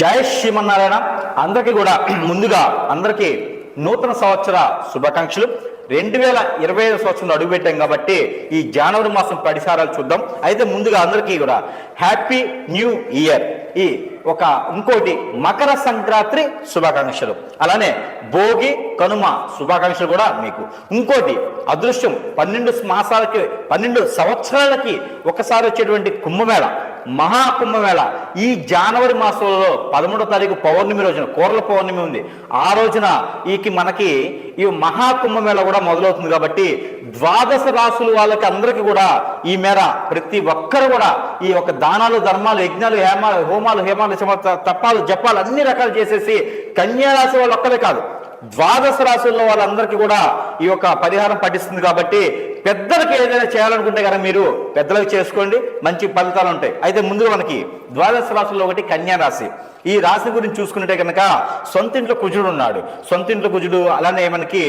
జయ శ్రీమన్నారాయణ. అందరికీ కూడా ముందుగా అందరికీ నూతన సంవత్సర శుభాకాంక్షలు. రెండు వేల ఇరవై ఐదు సంవత్సరంలో అడుగుపెట్టాం కాబట్టి ఈ జనవరి మాసం పరిసారాలు చూద్దాం. అయితే ముందుగా అందరికీ కూడా హ్యాపీ న్యూ ఇయర్. ఈ ఒక ఇంకోటి మకర సంక్రాంతి శుభాకాంక్షలు. అలానే భోగి కనుమ శుభాకాంక్షలు కూడా మీకు. ఇంకోటి అదృష్టం పన్నెండు మాసాలకి పన్నెండు సంవత్సరాలకి ఒకసారి వచ్చేటువంటి కుంభమేళ. మహా కుంభమేళ ఈ జనవరి మాసంలో పదమూడో తారీఖు పౌర్ణమి రోజున కూరల పౌర్ణమి ఉంది. ఆ రోజున ఈకి మనకి ఈ మహా కుంభమేళ కూడా మొదలవుతుంది కాబట్టి ద్వాదశ రాసులు వాళ్ళకి అందరికీ కూడా ఈ మేర ప్రతి ఒక్కరు కూడా ఈ యొక్క దానాలు ధర్మాలు యజ్ఞాలు హేమాలు హోమాలు హేమాలు తప్పాలు జపాలు అన్ని రకాలు చేసేసి కన్యారాశి వాళ్ళు ఒక్కరే కాదు. ద్వాదశ రాశుల్లో వాళ్ళందరికీ కూడా ఈ యొక్క పరిహారం పఠిస్తుంది కాబట్టి పెద్దలకి ఏదైనా చేయాలనుకుంటే కనుక మీరు పెద్దలకు చేసుకోండి మంచి ఫలితాలు ఉంటాయి. అయితే ముందు మనకి ద్వాదశ రాశుల్లో ఒకటి కన్యా రాశి. ఈ రాశి గురించి చూసుకుంటే కనుక సొంత ఇంట్లో కుజుడు ఉన్నాడు. సొంత ఇంట్లో కుజుడు అలానే మనకి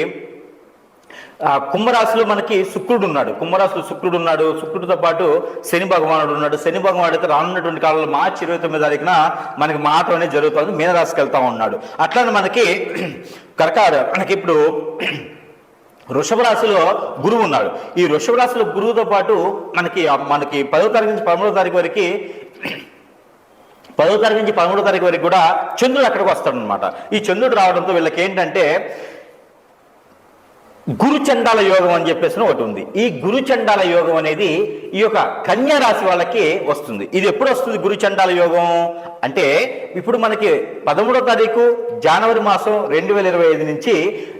కుంభరాశిలో మనకి శుక్రుడు ఉన్నాడు. కుంభరాశిలో శుక్రుడు ఉన్నాడు. శుక్రుడితో పాటు శని భగవానుడు ఉన్నాడు. శని భగవానుడు అయితే రానున్నటువంటి కాలంలో మార్చి ఇరవై తొమ్మిది తారీఖున మనకి మాట అనేది జరుగుతుంది. మీనరాశికి వెళ్తా ఉన్నాడు. అట్లానే మనకి కరకారు మనకి ఇప్పుడు వృషభ రాశిలో గురువు ఉన్నాడు. ఈ వృషభ రాశిలో గురువుతో పాటు మనకి మనకి పదో తారీఖు నుంచి పదమూడో తారీఖు వరకు పదో తారీఖు నుంచి పదమూడో తారీఖు వరకు కూడా చంద్రుడు అక్కడికి వస్తాడు అనమాట ఈ చంద్రుడు రావడంతో వీళ్ళకి ఏంటంటే గురు చండాల యోగం అని చెప్పేసి ఒకటి ఉంది. ఈ గురు చండాల యోగం అనేది ఈ యొక్క కన్యా రాశి వాళ్ళకి వస్తుంది. ఇది ఎప్పుడు వస్తుంది గురు చండాల యోగం? అంటే ఇప్పుడు మనకి పదమూడో తారీఖు జనవరి మాసం రెండు వేల ఇరవై ఐదు నుంచి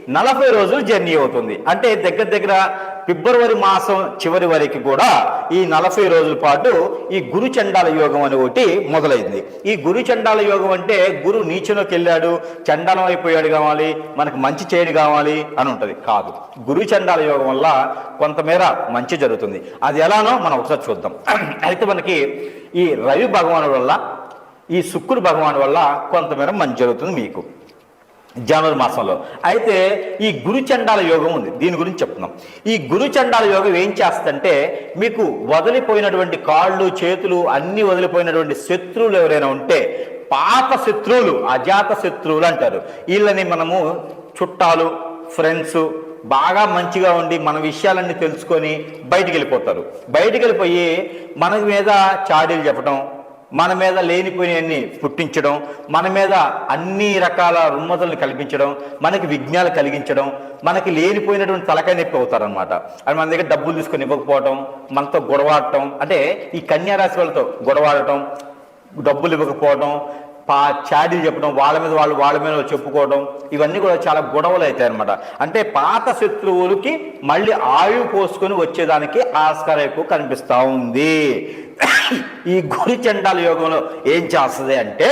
నలభై రోజులు జర్నీ అవుతుంది. అంటే దగ్గర దగ్గర ఫిబ్రవరి మాసం చివరి వరకు కూడా ఈ నలభై రోజుల పాటు ఈ గురు చండాల యోగం అని ఒకటి మొదలైంది. ఈ గురు చండాల యోగం అంటే గురు నీచలోకి వెళ్ళాడు చండాలం అయిపోయాడు కావాలి మనకు మంచి చేయడు కావాలి అని ఉంటుంది. కాదు. గురు చండాల యోగం వల్ల కొంతమేర మంచి జరుగుతుంది. అది ఎలానో మనం ఒకసారి చూద్దాం. అయితే మనకి ఈ రవి భగవానుడు వల్ల ఈ శుక్రుడు భగవాను వల్ల కొంతమేర మంచి జరుగుతుంది మీకు. జనవరి మాసంలో. అయితే ఈ గురుచండాల యోగం ఉంది. దీని గురించి చెప్తున్నాం. ఈ గురుచండాల యోగం ఏం చేస్తంటే మీకు వదిలిపోయినటువంటి కాళ్ళు చేతులు అన్ని వదిలిపోయినటువంటి శత్రువులు ఎవరైనా ఉంటే పాత శత్రువులు అజాత శత్రువులు అంటారు. వీళ్ళని మనము చుట్టాలు ఫ్రెండ్స్ బాగా మంచిగా ఉండి మన విషయాలన్నీ తెలుసుకొని బయటికి వెళ్ళిపోతారు. బయటికి వెళ్ళిపోయి మన మీద చాడీలు చెప్పడం మన మీద లేనిపోయినవన్నీ పుట్టించడం మన మీద అన్ని రకాల రుమ్మతులను కల్పించడం మనకి విఘ్నాలు కలిగించడం మనకి లేనిపోయినటువంటి తలకాయ నొప్పి అవుతారనమాట అది మన దగ్గర డబ్బులు తీసుకొని ఇవ్వకపోవటం మనతో గొడవాడటం అంటే ఈ కన్యారాశి వాళ్ళతో గొడవాడటం డబ్బులు ఇవ్వకపోవడం పా చాడీలు చెప్పడం వాళ్ళ మీద వాళ్ళు వాళ్ళ మీద వాళ్ళు చెప్పుకోవడం ఇవన్నీ కూడా చాలా గొడవలు అవుతాయి అనమాట అంటే పాత శత్రువులకి మళ్ళీ ఆయువు పోసుకొని వచ్చేదానికి ఆస్కారం ఎక్కువ కనిపిస్తూ ఉంది. ఈ గురి చండాల యోగంలో ఏం చేస్తుంది అంటే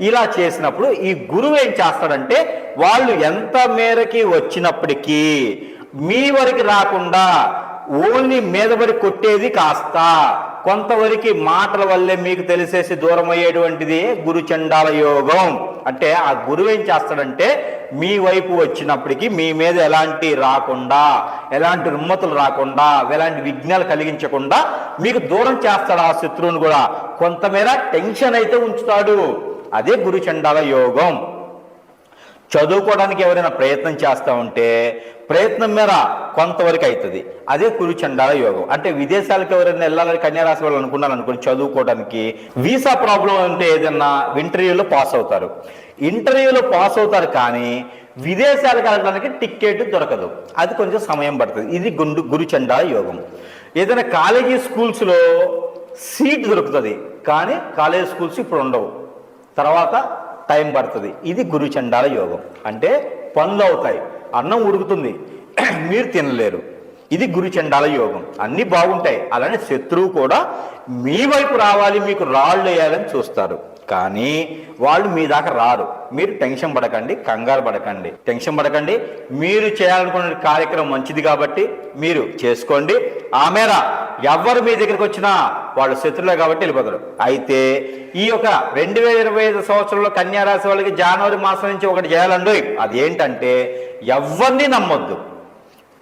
ఇలా చేసినప్పుడు ఈ గురువు ఏం చేస్తాడంటే వాళ్ళు ఎంత మేరకి వచ్చినప్పటికీ మీ వరకు రాకుండా ఓన్లీ మీద మీదబడి కొట్టేది కాస్త కొంతవరకు మాటల వల్లే మీకు తెలిసేసి దూరం అయ్యేటువంటిది గురు చండాల యోగం. అంటే ఆ గురువు ఏం చేస్తాడంటే మీ వైపు వచ్చినప్పటికీ మీ మీద ఎలాంటి రాకుండా ఎలాంటి రుమ్మతులు రాకుండా ఎలాంటి విఘ్నాలు కలిగించకుండా మీకు దూరం చేస్తాడు ఆ శత్రువుని కూడా. కొంతమేర టెన్షన్ అయితే ఉంచుతాడు. అదే గురుచండాల యోగం. చదువుకోవడానికి ఎవరైనా ప్రయత్నం చేస్తూ ఉంటే ప్రయత్నం మేర కొంతవరకు అవుతుంది అదే కురుచండాల యోగం. అంటే విదేశాలకు ఎవరైనా వెళ్ళాలని కన్యారాశి వాళ్ళు అనుకున్నారు అనుకుని చదువుకోవడానికి వీసా ప్రాబ్లం ఉంటే ఏదన్నా ఇంటర్వ్యూలో పాస్ అవుతారు. ఇంటర్వ్యూలో పాస్ అవుతారు కానీ విదేశాలకు వెళ్ళడానికి టికెట్ దొరకదు. అది కొంచెం సమయం పడుతుంది. ఇది గుండు గురుచండా యోగం. ఏదైనా కాలేజీ స్కూల్స్లో సీట్ దొరుకుతుంది కానీ కాలేజీ స్కూల్స్ ఇప్పుడు ఉండవు. తర్వాత టైం పడుతుంది. ఇది గురుచండాల యోగం. అంటే పనులు అవుతాయి. అన్నం ఉడుకుతుంది. మీరు తినలేరు. ఇది గురుచండాల యోగం. అన్నీ బాగుంటాయి. అలానే శత్రువు కూడా మీ వైపు రావాలి మీకు రాళ్ళు వేయాలని చూస్తారు. కానీ వాళ్ళు మీ దాకా రారు. మీరు టెన్షన్ పడకండి కంగారు పడకండి. టెన్షన్ పడకండి. మీరు చేయాలనుకున్న కార్యక్రమం మంచిది కాబట్టి మీరు చేసుకోండి. ఆ మేర ఎవరు మీ దగ్గరికి వచ్చినా వాళ్ళు శత్రులే కాబట్టి వెళ్ళిపోతారు. అయితే ఈ యొక్క రెండు వేల ఇరవై ఐదు సంవత్సరంలో కన్యారాశి వాళ్ళకి జనవరి మాసం నుంచి ఒకటి చేయాలండి. అది ఏంటంటే ఎవరిని నమ్మొద్దు.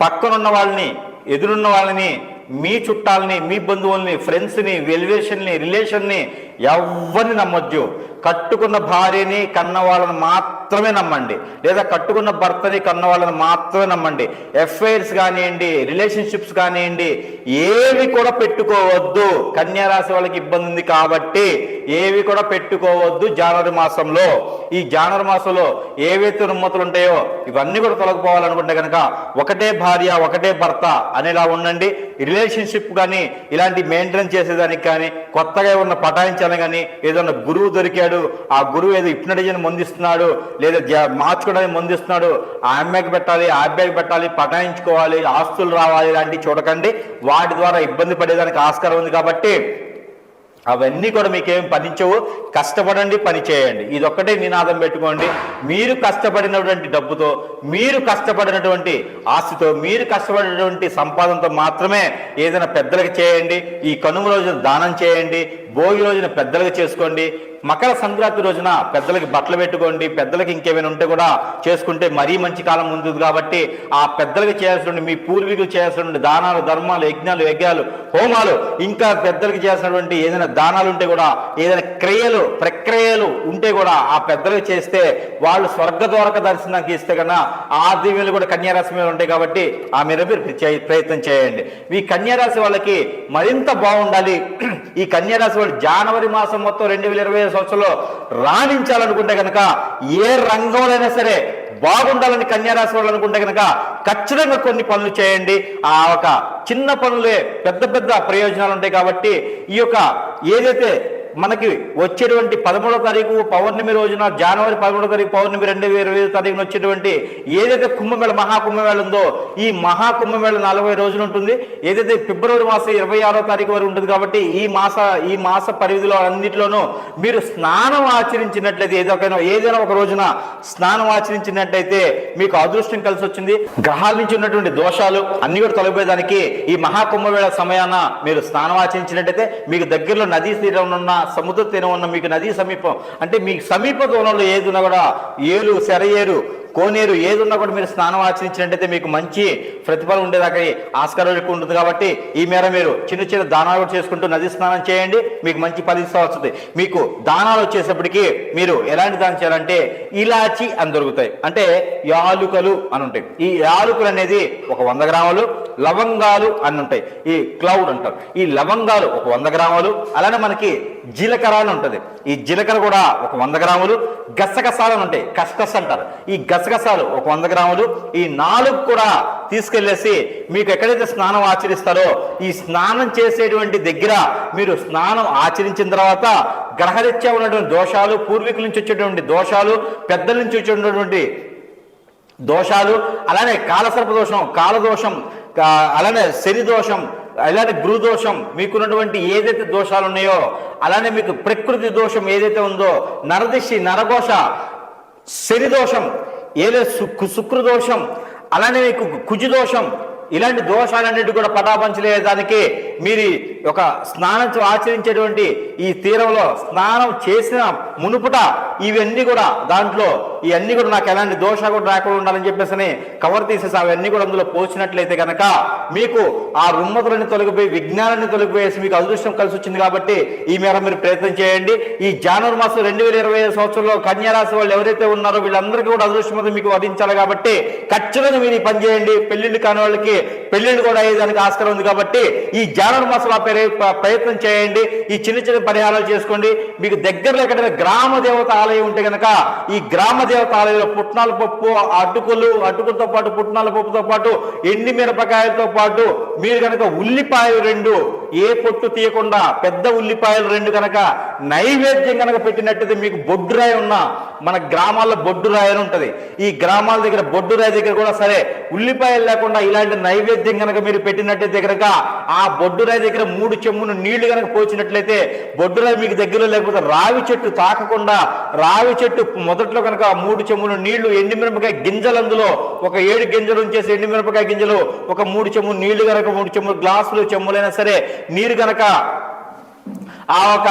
పక్కనున్న వాళ్ళని ఎదురున్న వాళ్ళని మీ చుట్టాలని మీ బంధువుల్ని ఫ్రెండ్స్ని వెలివేషన్ని రిలేషన్ని ఎవరిని నమ్మొద్దు. కట్టుకున్న భార్యని కన్న వాళ్ళని మాత్రమే నమ్మండి. లేదా కట్టుకున్న భర్తని కన్న వాళ్ళని మాత్రమే నమ్మండి. ఎఫ్ఐఆర్స్ కానివ్వండి రిలేషన్షిప్స్ కానివ్వండి ఏవి కూడా పెట్టుకోవద్దు. కన్యారాశి వాళ్ళకి ఇబ్బంది ఉంది కాబట్టి ఏవి కూడా పెట్టుకోవద్దు జనవరి మాసంలో. ఈ జానవరి మాసంలో ఏవైతే రుమ్మతులు ఉంటాయో ఇవన్నీ కూడా తొలగిపోవాలనుకుంటే కనుక ఒకటే భార్య ఒకటే భర్త అనేలా ఉండండి. రిలేషన్షిప్ కానీ ఇలాంటి మెయింటైన్ చేసేదానికి కానీ కొత్తగా ఉన్న పటాయించాలని కానీ ఏదైనా గురువు దొరికాడు ఆ గురువు ఏదో హిప్నటిజన్ మందిస్తున్నాడు లేదా మార్చుకోవడానికి మందిస్తున్నాడు ఆ అమ్మాయికి పెట్టాలి ఆ అబ్బాయికి పెట్టాలి పటాయించుకోవాలి ఆస్తులు రావాలి ఇలాంటివి చూడకండి. వాటి ద్వారా ఇబ్బంది పడేదానికి ఆస్కారం ఉంది కాబట్టి అవన్నీ కూడా మీకేం పనించవు. కష్టపడండి పని చేయండి. ఇది నినాదం పెట్టుకోండి. మీరు కష్టపడినటువంటి డబ్బుతో మీరు కష్టపడినటువంటి ఆస్తితో మీరు కష్టపడినటువంటి సంపాదనతో మాత్రమే ఏదైనా పెద్దలకు చేయండి. ఈ కనుమ రోజు దానం చేయండి. భోగి రోజున పెద్దలుగా చేసుకోండి. మకర సంక్రాంతి రోజున పెద్దలకి బట్టలు పెట్టుకోండి. పెద్దలకి ఇంకేమైనా ఉంటే కూడా చేసుకుంటే మరీ మంచి కాలం ఉంటుంది కాబట్టి ఆ పెద్దలకి చేయాల్సిన మీ పూర్వీకులు చేయాల్సిన దానాలు ధర్మాలు యజ్ఞాలు యజ్ఞాలు హోమాలు ఇంకా పెద్దలకి చేసినటువంటి ఏదైనా దానాలు ఉంటే కూడా ఏదైనా క్రియలు ప్రక్రియలు ఉంటే కూడా ఆ పెద్దలకు చేస్తే వాళ్ళు స్వర్గ ద్వారక దర్శనానికి ఇస్తే కన్నా ఆ దీవెలు కూడా కన్యారాశి మీద ఉంటాయి కాబట్టి ఆ మీద మీరు ప్రయత్నం చేయండి. ఈ కన్యారాశి వాళ్ళకి మరింత బాగుండాలి. ఈ కన్యారాశి వాళ్ళు జనవరి మాసం మొత్తం రెండు వేల ఇరవై సంవత్సరంలో రాణించాలనుకుంటే కనుక ఏ రంగంలోనైనా సరే బాగుండాలని కన్యారాశి వాళ్ళు అనుకుంటే కనుక ఖచ్చితంగా కొన్ని పనులు చేయండి. ఆ ఒక చిన్న పనులే పెద్ద పెద్ద ప్రయోజనాలు ఉంటాయి కాబట్టి ఈ యొక్క ఏదైతే మనకి వచ్చేటువంటి పదమూడో తారీఖు పౌర్ణమి రోజున జనవరి పదమూడో తారీఖు పౌర్ణమి రెండు వేల ఇరవై తారీఖున వచ్చేటువంటి ఏదైతే కుంభమేళ మహాకుంభమేళ ఉందో ఈ మహాకుంభమేళ నలభై రోజులు ఉంటుంది. ఏదైతే ఫిబ్రవరి మాసం ఇరవై ఆరో తారీఖు వరకు ఉంటుంది కాబట్టి ఈ మాస ఈ మాస పరిధిలో అన్నింటిలోనూ మీరు స్నానం ఆచరించినట్లయితే ఏదో ఏదైనా ఒక రోజున స్నానం ఆచరించినట్లయితే మీకు అదృష్టం కలిసి వచ్చింది. గ్రహాల నుంచి ఉన్నటువంటి దోషాలు అన్ని కూడా తొలగిపోయేదానికి ఈ మహాకుంభమేళ సమయాన మీరు స్నానం ఆచరించినట్టయితే మీకు దగ్గరలో నదీ తీరంలో ఉన్న సముద్ర తీరం ఉన్న మీకు నదీ సమీపం. అంటే మీకు సమీప దూరంలో ఏది ఉన్నా కూడా ఏరు సెరయేరు కోనేరు ఏది ఉన్నా కూడా మీరు స్నానం ఆచరించినట్టయితే మీకు మంచి ప్రతిఫలం ఉండేదాకా ఆస్కారం ఎక్కువ ఉంటుంది కాబట్టి ఈ మేర మీరు చిన్న చిన్న దానాలు కూడా చేసుకుంటూ నది స్నానం చేయండి. మీకు మంచి ఫలితం వస్తుంది. మీకు దానాలు వచ్చేటప్పటికి మీరు ఎలాంటి దానం చేయాలంటే ఇలాచి అని దొరుకుతాయి. అంటే యాలుకలు అని ఉంటాయి. ఈ యాలుకలు అనేది ఒక వంద గ్రాములు లవంగాలు అని ఉంటాయి. ఈ క్లౌడ్ అంటారు ఈ లవంగాలు ఒక వంద గ్రాములు అలానే మనకి జీలకర్ర అని ఉంటుంది. ఈ జీలకర్ర కూడా ఒక వంద గ్రాములు గసగసాలు అని ఉంటాయి. కసకస అంటారు. ఈ గస గసగసాలు. ఒక వంద గ్రాములు. ఈ నాలుగు కూడా తీసుకెళ్ళేసి మీకు ఎక్కడైతే స్నానం ఆచరిస్తారో ఈ స్నానం చేసేటువంటి దగ్గర మీరు స్నానం ఆచరించిన తర్వాత గ్రహరీత్యా ఉన్నటువంటి దోషాలు పూర్వీకుల నుంచి వచ్చేటువంటి దోషాలు పెద్దల నుంచి వచ్చేటువంటి దోషాలు అలానే కాలసర్ప దోషం కాలదోషం అలానే శని దోషం అలానే గురుదోషం మీకున్నటువంటి ఏదైతే దోషాలు ఉన్నాయో అలానే మీకు ప్రకృతి దోషం ఏదైతే ఉందో నరదిశి నరఘోష శని దోషం ఏలే శుక్ర శుక్రదోషం అలానే మీకు కుజు దోషం ఇలాంటి దోషాలన్నిటి కూడా పటాపంచలేదానికి మీరు ఒక స్నానం ఆచరించేటువంటి ఈ తీరంలో స్నానం చేసిన మునుపుట ఇవన్నీ కూడా దాంట్లో ఇవన్నీ కూడా నాకు ఎలాంటి దోష కూడా రాకుండా ఉండాలని చెప్పేసి కవర్ తీసేసి అవన్నీ కూడా అందులో పోసినట్లయితే కనుక మీకు ఆ రుమ్మతులను తొలగిపోయి విజ్ఞానాన్ని తొలగిపోయేసి మీకు అదృష్టం కలిసి వచ్చింది కాబట్టి ఈ మేర మీరు ప్రయత్నం చేయండి. ఈ జనవరి మాసం రెండు వేల ఇరవై ఐదు సంవత్సరంలో కన్యారాశి వాళ్ళు ఎవరైతే ఉన్నారో వీళ్ళందరికీ కూడా అదృష్టం మీకు వధించాలి కాబట్టి ఖచ్చితంగా మీరు ఈ పని చేయండి. పెళ్ళిళ్ళు కాని వాళ్ళకి పెళ్ళిళ్ళు కూడా అయ్యేదానికి ఆస్కారం ఉంది కాబట్టి ఈ జనవరి మాసంలో ఆ ప్రయత్నం చేయండి. ఈ చిన్న చిన్న పరిహారాలు చేసుకోండి. మీకు దగ్గరలో ఎక్కడైనా గ్రామ దేవత ఆలయం ఉంటే కనుక ఈ గ్రామ మహాదేవత ఆలయంలో పుట్నాల పప్పు అటుకులు అటుకులతో పాటు పుట్నాల పప్పుతో పాటు ఎండి మిరపకాయలతో పాటు మీరు కనుక ఉల్లిపాయలు రెండు ఏ పొట్టు తీయకుండా పెద్ద ఉల్లిపాయలు రెండు కనుక నైవేద్యం కనుక పెట్టినట్టయితే మీకు బొడ్డురాయి ఉన్న మన గ్రామాల్లో బొడ్డురాయి అని ఉంటుంది. ఈ గ్రామాల దగ్గర బొడ్డురాయి దగ్గర కూడా సరే ఉల్లిపాయలు లేకుండా ఇలాంటి నైవేద్యం కనుక మీరు పెట్టినట్టయితే కనుక ఆ బొడ్డురాయి దగ్గర మూడు చెమ్మును నీళ్ళు కనుక పోచినట్లయితే బొడ్డురాయి మీకు దగ్గరలో లేకపోతే రావి చెట్టు తాకకుండా రావి చెట్టు మొదట్లో కనుక మూడు చెమ్ములు నీళ్ళు ఎండిమిరపకాయ గింజలు అందులో. ఒక ఏడు గింజలు ఉంచేసి ఎండిమిరపకాయ గింజలు. ఒక మూడు చెమ్ములు నీళ్ళు కనుక మూడు చెమ్ములు గ్లాసులు చెమ్ములైనా సరే నీరు కనుక ఆ ఒక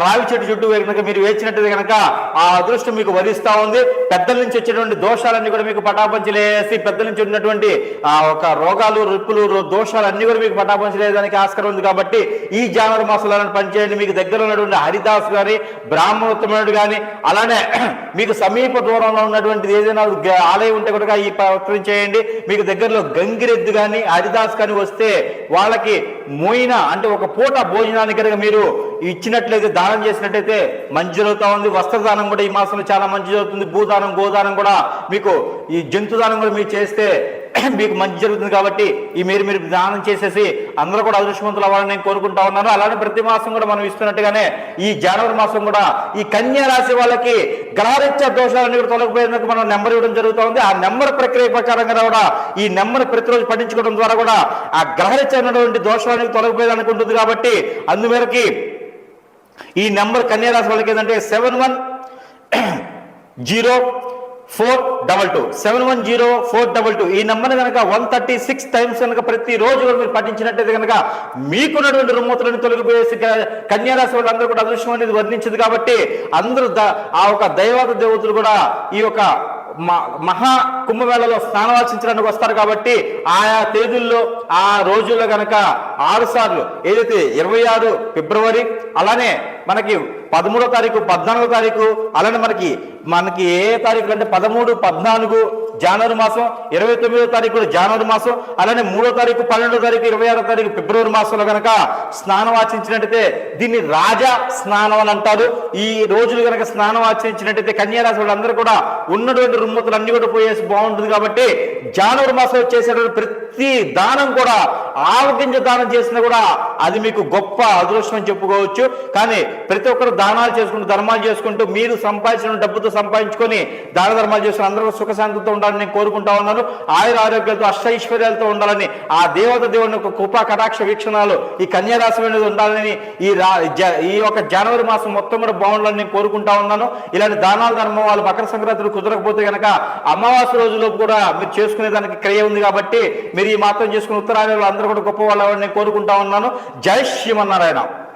రావి చెట్టు చుట్టూ కనుక మీరు వేచినట్టు కనుక ఆ అదృష్టం మీకు వరిస్తా ఉంది. పెద్దల నుంచి వచ్చేటువంటి దోషాలన్నీ కూడా మీకు పటాపంచలేసి పెద్దల నుంచి ఉన్నటువంటి ఆ ఒక రోగాలు రుప్పులు రో- దోషాలన్నీ కూడా మీకు పటాపంచలేదానికి ఆస్కారం ఉంది కాబట్టి ఈ జానవరి మాసంలో పనిచేయండి మీకు దగ్గర ఉన్నటువంటి హరిదాస్ గాని బ్రాహ్మణోత్తముడు గాని అలానే మీకు సమీప దూరంలో ఉన్నటువంటిది ఏదైనా ఆలయం ఉంటే కూడా ఈ పవిత్రం చేయండి. మీకు దగ్గరలో గంగిరెద్దు కానీ హరిదాస్ కానీ వస్తే వాళ్ళకి మోయిన అంటే ఒక పూట భోజనానికి కనుక మీరు ఇచ్చినట్లయితే దానం చేసినట్లయితే మంచి జరుగుతూ ఉంది. వస్త్రదానం కూడా ఈ మాసంలో చాలా మంచి జరుగుతుంది. భూదానం గోదానం కూడా మీకు ఈ జంతుదానం కూడా మీరు చేస్తే మీకు మంచి జరుగుతుంది కాబట్టి ఈ మీరు మీరు దానం చేసేసి అందరూ కూడా అదృష్టవంతులు అవ్వాలని నేను కోరుకుంటా ఉన్నాను. అలానే ప్రతి మాసం కూడా మనం ఇస్తున్నట్టుగానే ఈ జనవరి మాసం కూడా ఈ కన్యా రాశి వాళ్ళకి గ్రహరీత్యా దోషాలన్నీ కూడా తొలగిపోయేందుకు మనం నెంబర్ ఇవ్వడం జరుగుతూ ఉంది. ఆ నెంబర్ ప్రక్రియ ప్రకారంగా కూడా ఈ నెంబర్ ప్రతిరోజు పఠించుకోవడం ద్వారా కూడా ఆ గ్రహరీత్యా ఉన్నటువంటి దోషాలన్నీ తొలగిపోయేదానికి ఉంటుంది కాబట్టి అందుమేరకి ఈ నెంబర్ కన్యారాశి వాళ్ళకి ఏంటంటే seven one zero four double two. Seven one zero four double two. ఈ నెంబర్ కనుక వన్ థర్టీ సిక్స్ టైమ్స్ కనుక ప్రతి రోజు మీరు పఠించినట్టయితే కనుక మీకున్నటువంటి రుమ్మతులను తొలగిపోయేసి కన్యారాశి వాళ్ళందరూ కూడా అదృష్టం అనేది వర్ణించింది కాబట్టి అందరూ ఆ ఒక దైవాద దేవతలు కూడా ఈ యొక్క మహా కుంభమేళలో స్నానవాసించడానికి వస్తారు కాబట్టి ఆయా తేదీల్లో ఆ రోజుల్లో గనక ఆరు సార్లు ఏదైతే ఇరవై ఆరు ఫిబ్రవరి అలానే మనకి పదమూడో తారీఖు పద్నాలుగో తారీఖు అలానే మనకి మనకి ఏ తారీఖులు అంటే పదమూడు పద్నాలుగు జనవరి మాసం ఇరవై తొమ్మిదో తారీఖు కూడా జనవరి మాసం అలానే మూడో తారీఖు పన్నెండో తారీఖు ఇరవై ఆరో తారీఖు ఫిబ్రవరి మాసంలో గనక స్నానం ఆచరించినట్టయితే దీన్ని రాజా స్నానం అని అంటారు. ఈ రోజులు గనక స్నానం ఆచరించినట్టయితే కన్యారాశి వాళ్ళందరూ కూడా ఉన్నటువంటి రుమ్మతులు అన్ని కూడా పోయేసి బాగుంటుంది కాబట్టి జనవరి మాసం చేసేటువంటి ప్రతి ప్రతి దానం కూడా ఆవగింజ దానం చేసినా కూడా అది మీకు గొప్ప అదృష్టం అని చెప్పుకోవచ్చు. కానీ ప్రతి ఒక్కరు దానాలు చేసుకుంటూ ధర్మాలు చేసుకుంటూ మీరు సంపాదించిన డబ్బుతో సంపాదించుకొని దాన ధర్మాలు చేసుకుని అందరూ సుఖశాంతితో ఉండాలని నేను కోరుకుంటా ఉన్నాను. ఆయుర ఆరోగ్యాలతో అష్టైశ్వర్యాలతో ఉండాలని ఆ దేవత దేవుని యొక్క కృపా కటాక్ష వీక్షణాలు ఈ కన్యారాశి అనేది ఉండాలని ఈ రా ఈ యొక్క జనవరి మాసం మొత్తం కూడా బాగుండాలని నేను కోరుకుంటా ఉన్నాను. ఇలాంటి దానాల ధర్మం వాళ్ళు మకర సంక్రాంతి కుదరకపోతే కనుక అమావాస్య రోజులో కూడా మీరు చేసుకునే దానికి క్రియ ఉంది కాబట్టి మీరు ఈ మాత్రం చేసుకుని ఉత్తరాయణలో అందరూ కూడా గొప్ప వాళ్ళు నేను కోరుకుంటా ఉన్నాను. జై శ్రీమన్నారాయణ.